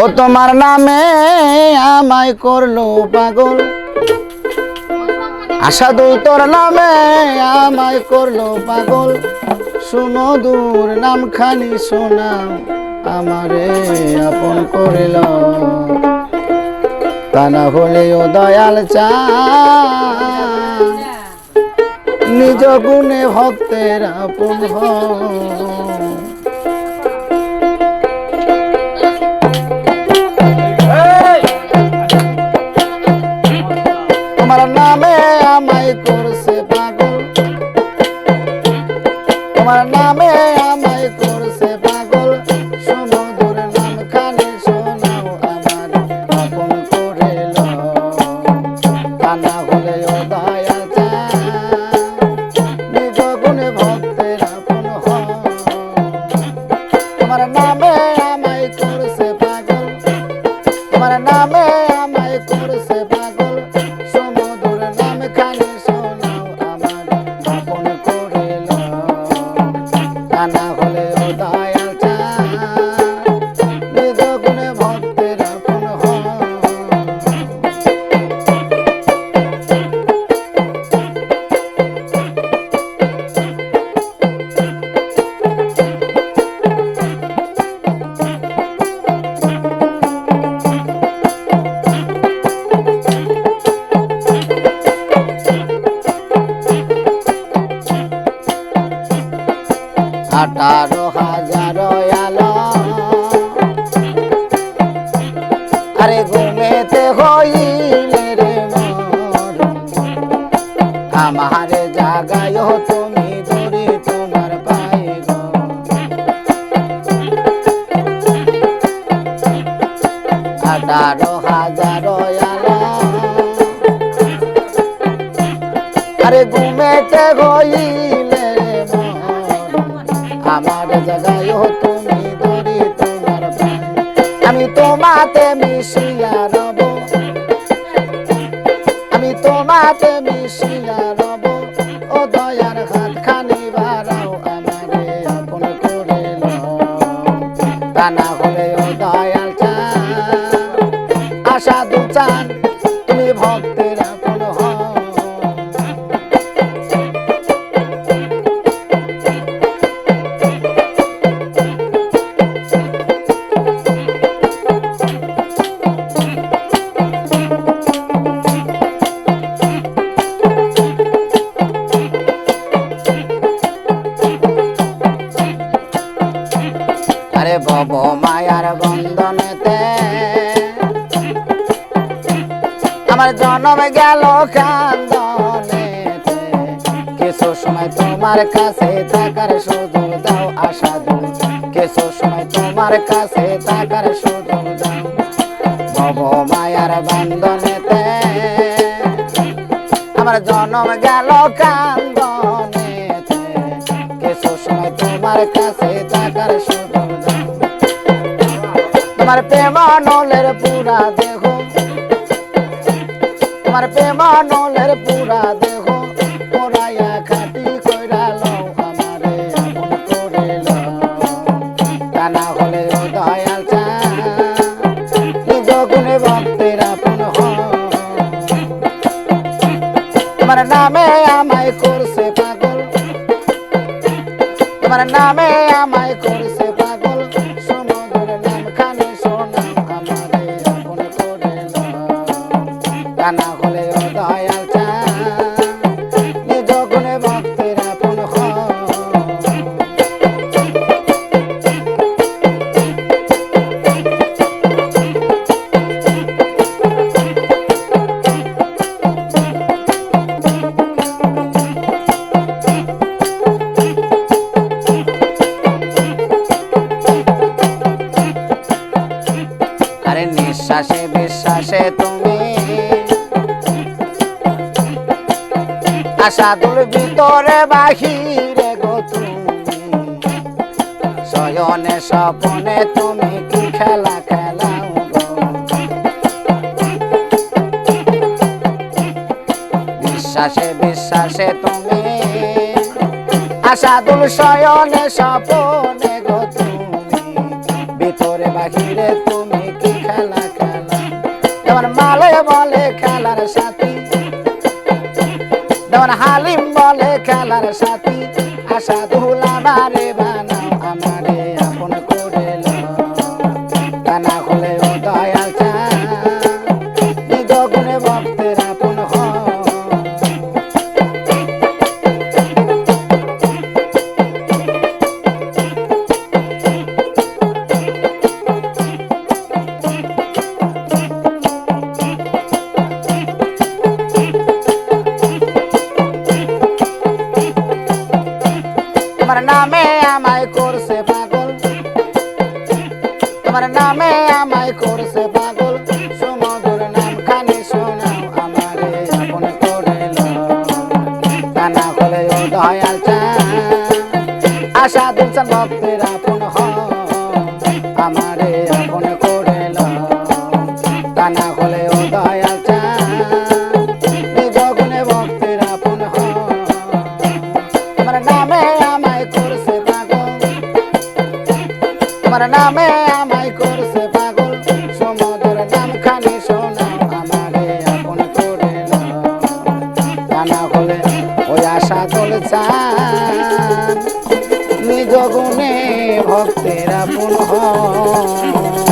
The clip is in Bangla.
ও তোমার নামে আমায় করল পাগল। আসাদু তোর নামে আমায় করল পাগল। সুমধুর নাম খালি শোনাও, আমারে আপন করিল। তা না হলেও দয়াল চা নিজ গুণে ভক্তের আপন তোমার নামে আমায় করছে পাগল। তোমার নামে নাম খানে আঠারো হাজার আলো। আরে ঘুমেতে হইলে রে মর আমার জাগায় তুমি দূরে তোমার পায়ে আঠারো হাজার আলো। আরে ঘুমেতে হইলে আমার জায়গায় তুমি দড়ি তোমার। আমি তোমাতে মিশিয়া রব। আমি তোমাতে মিশিয়া রব। ও দয়ার হাত খানি বাড়াও আমারে, আপন করে না হলে ও দয়াল চান। আশা দু চান, তুমি ভক্তের মায়ার বন্ধনেতে। আমার জন্ম গেল কান্দনেতে কিছু সময় তোমার কাছে থাকার সুযোগ দাও, আশা দাও কিছু সময় তোমার কাছে থাকার সুযোগ দাও। ভব মায়ার বন্ধনেতে। আমার জন্ম গেল কান্দনেতে কিছু সময় তোমার কাছে থাকার তোমার প্রেম নলের পুরা দেহ। তোমার প্রেম নলের পুরা দেহ। পোড়াইয়া খাটি কইরা লও আমারে করে কানা হলে দয়াল চা ভক্তের আপন তোমার নামে আমায় করছে পাগল। তোমার নামে কানা আশাদুর ভিতরে বাহিরে গো তুমি। শয়নে স্বপনে তুমি কি খেলা খেলাও বিশ্বাসে বিশ্বাসে তুমি। আশা দুল শয়নে স্বপনে যেমন হালিম বলে খেলার সাথী আশা দুল আমারে আশা দিলছেন ভক্তের আপন আমারে আপন করে। তা না হলে ও দয়াল চা নিজ গুণে ভক্তের আপন তোমার নামে আমায় করছে পাগল। তোমার নামে আমায় করছে পাগল। সমুদ্র নাম খানি শোনাও আমারে আপন করে। তা না হলে ওই আশা গুণে ভক্তের হয়